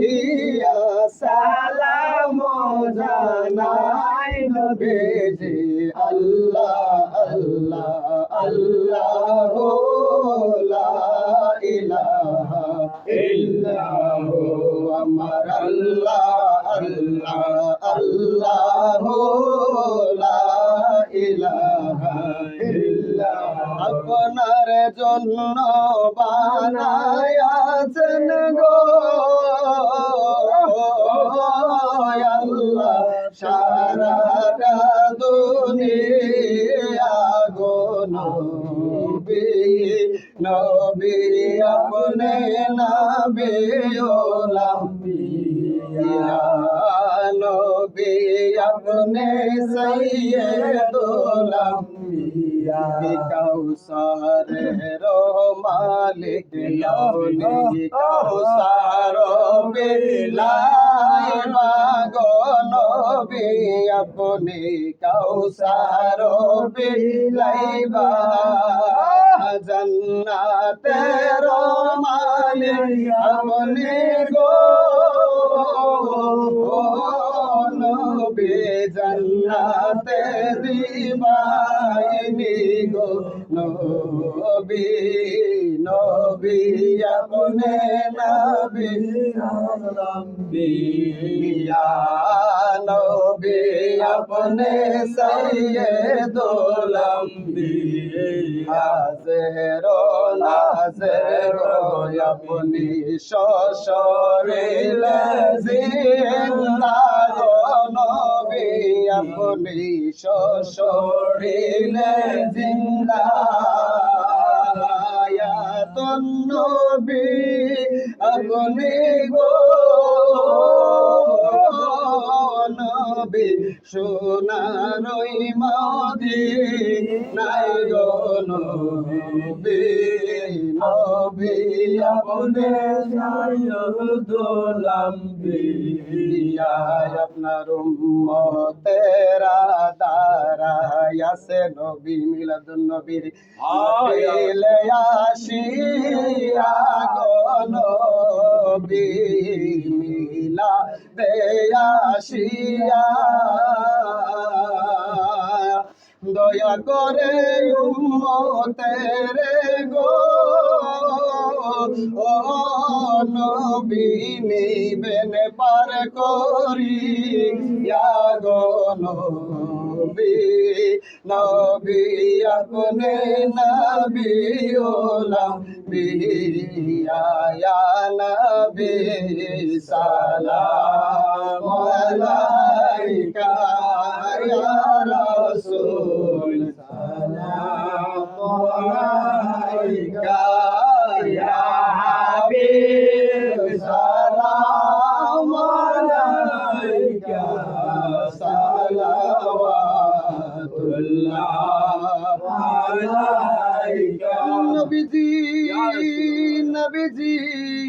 ইয়া সালাম জানাই নবীজি। আল্লাহ আল্লাহ আল্লাহ লা ইলাহা ইল্লাহ আমার আল্লাহ আল্লাহ আল্লাহ লা ইলাহা ইল্লাহ। আপনার জন্য বানায়াছেন গো। ওলাম্বিয়া নবী আপনে সৈয়দুল আম্বিয়া কাউসার রো মালিক লৌলি কাউসার বিলাই মাগো নবী আপনি কাউসার বিলাইবা জন্নাতের মালিক। আপনি আপনে নবী লম্বিয়া নবী আপনে সৈয়দুল আম্বিয়া জেরো নাজেরো, আপনি শ্বশুরিল জিন্দা গো নবী, আপনি শ্বশুরিল জিন্দা। আয়াতুন নবী আপনি গো। নবী সোনারই মাদি নাই গো নবী নবী আপনি আপনার মিলাদুন নবীর আপিলে আসিয়া গো নবী মিলা দেয়াসিয়া দয়া করে উম্মতের গো। ও নবী নিবেন পার করি গো নবী। নবী আপনে নবী ওলাম বিয়া নবী সালাম ইয়া রাসূল সালাম আলাইকা ইয়া হাবিব সালাম আলাইকা সালাওয়াতুল্লাহ আলাইকা নবীজি নবীজি ইয়া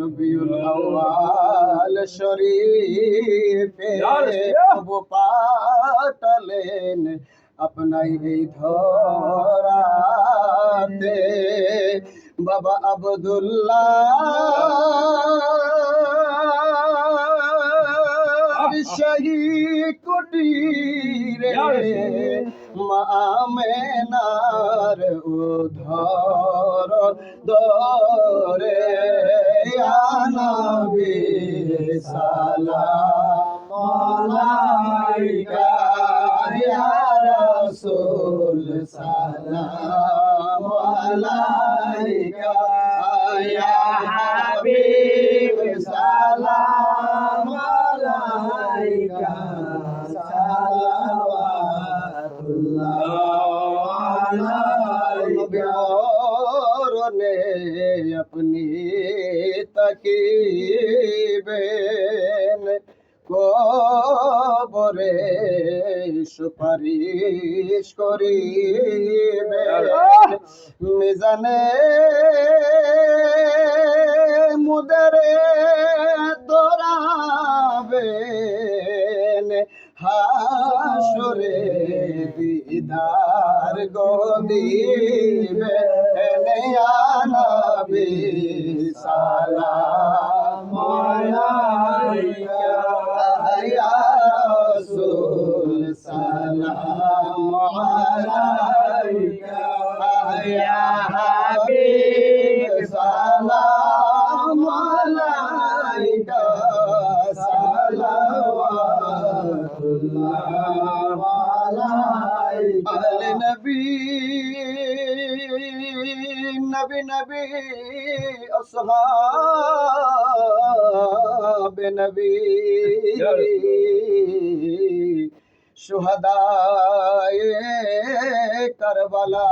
রবিউল আউয়াল শরীফে প্রভু পাঠালেন আপনাই এই ধরাতে। বাবা আবদুল্লাহ শাহী কুটিরে মামেনার উধর দরে আনবি সালাম। আলাইকা ইয়া রাসূল সালাম। আলাইকা ইয়া হাবিব। আপনি তাকিবেন কবরে সুপারিশ করিবেন মিজানে মুদারে দোরাবেন হাসরে দিদার গদিবে সালাম। নবী আসহাব নবী। শুহাদায়ে কারবালা।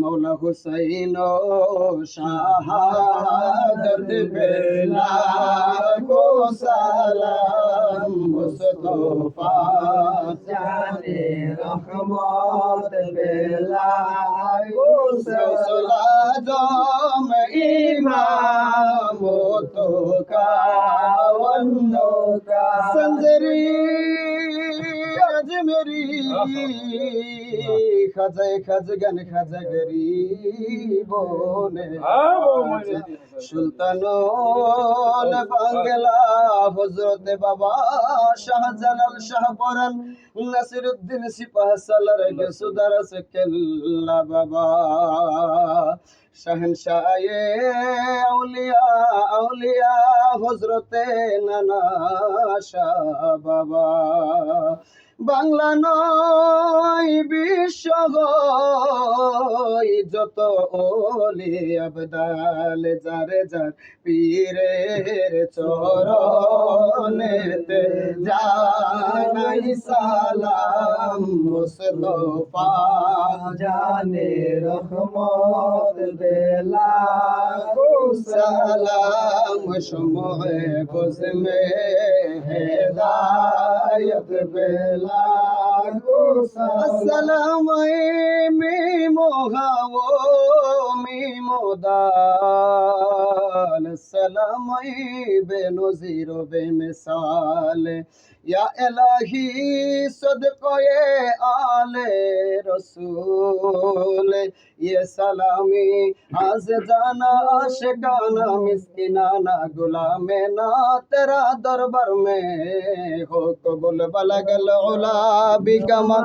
মৌলা হুসাইন শাহাদত বেলা গো সালাম মুস্তফা জানে রহমত বেলা গৌসুল আজম ইমাম তো কাওয়ান্ন का। মেরি। খাজায় খাজ গান খাজা গরি বনে সুলতান বাংলা হজরত বাবা শাহজালাল শাহ শাহপরান নাসিরুদ্দিন সিপাহ সালার আছে কেল্লা বাবা। শাহনশায়ে আউলিয়া আউলিয়া হজরতে নানা শাহ বাবা। বাংলা নয়, বিশ্ব যত ওলি আবদালে, যারে যার পীরে চরণেতে জানাই সালাম, মুস্তফা জানে রহমত বেলা সালাম, সময় হেদায়ত বেলা को আসসালাম মি মোহাও মি সালামাই বেনজির বেমিসাল। ইয়া এলাহি, সদকয়ে আলে রসুল। ইয়ে সালামি, আজ জানা আশকানা মিসকিনানা গুলামে, না তেরা দরবার মে হো কবুল বলগল উলা বিকমা